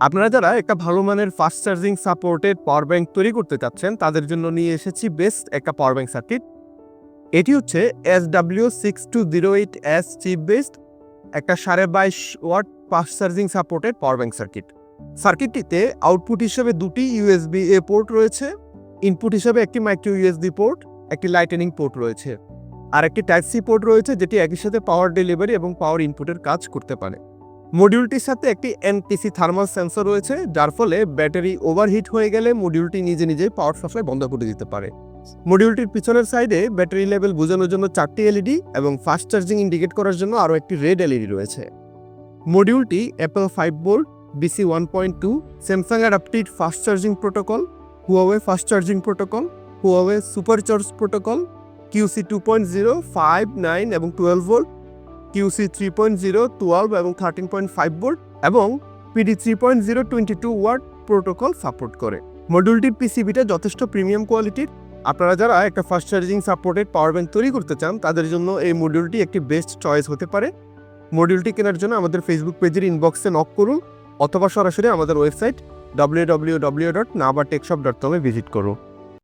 আপনারা যারা একটা ভালো মানের fast charging supported power bank তৈরি করতে চাচ্ছেন, তাদের জন্য নিয়ে এসেছি বেস্ট একটা পাওয়ার ব্যাংক সার্কিট এটি হচ্ছে S W six two zero eight S chip best একটা সাড়ে বাইশ watt fast charging supported power bank circuit সার্কিটটিতে আউটপুট হিসেবে দুটি ইউএসবি এ পোর্ট রয়েছে ইনপুট হিসেবে একটি মাইক্রো ইউএসবি পোর্ট একটি লাইটেনিং পোর্ট রয়েছে। আর একটি টাইপ সি পোর্ট রয়েছে, যেটি একই সাথে পাওয়ার ডেলিভারি এবং পাওয়ার ইনপুটের কাজ করতে পারে। মডিউলটির সাথে একটি এনটিসি থার্মাল সেন্সর রয়েছে, যার ফলে ব্যাটারি ওভারহিট হয়ে গেলে মডিউলটি নিজে নিজে পাওয়ার সাপ্লাই বন্ধ করে দিতে পারে। মডিউলটির পিছনের সাইডে ব্যাটারি লেভেল বোঝানোর জন্য চারটি এলইডি এবং ফাস্ট চার্জিং ইন্ডিকেট করার জন্য আরও একটি রেড এলইডি রয়েছে। মডিউলটি Apple five volt BC one point two Samsung adapted fast charging protocol Huawei fast charging protocol Huawei super charge protocol QC two point zero five nine এবং twelve volt QC three point zero twelve এবং thirteen point five volt এবং PD three point zero twenty two watt protocol support করে। মডিউলটির পিসিবিটা যথেষ্ট premium কোয়ালিটির আপনারা যারা একটা fast charging supported power bank তৈরি করতে চান, তাদের জন্য এই মডিউলটি একটি বেস্ট চয়েস হতে পারে। মডিউলটি কেনার জন্য আমাদের ফেসবুক পেজের ইনবক্সে নক করুন, অথবা সরাসরি আমাদের website W W W dot Naba tech shop dot কমে ভিজিট করুন।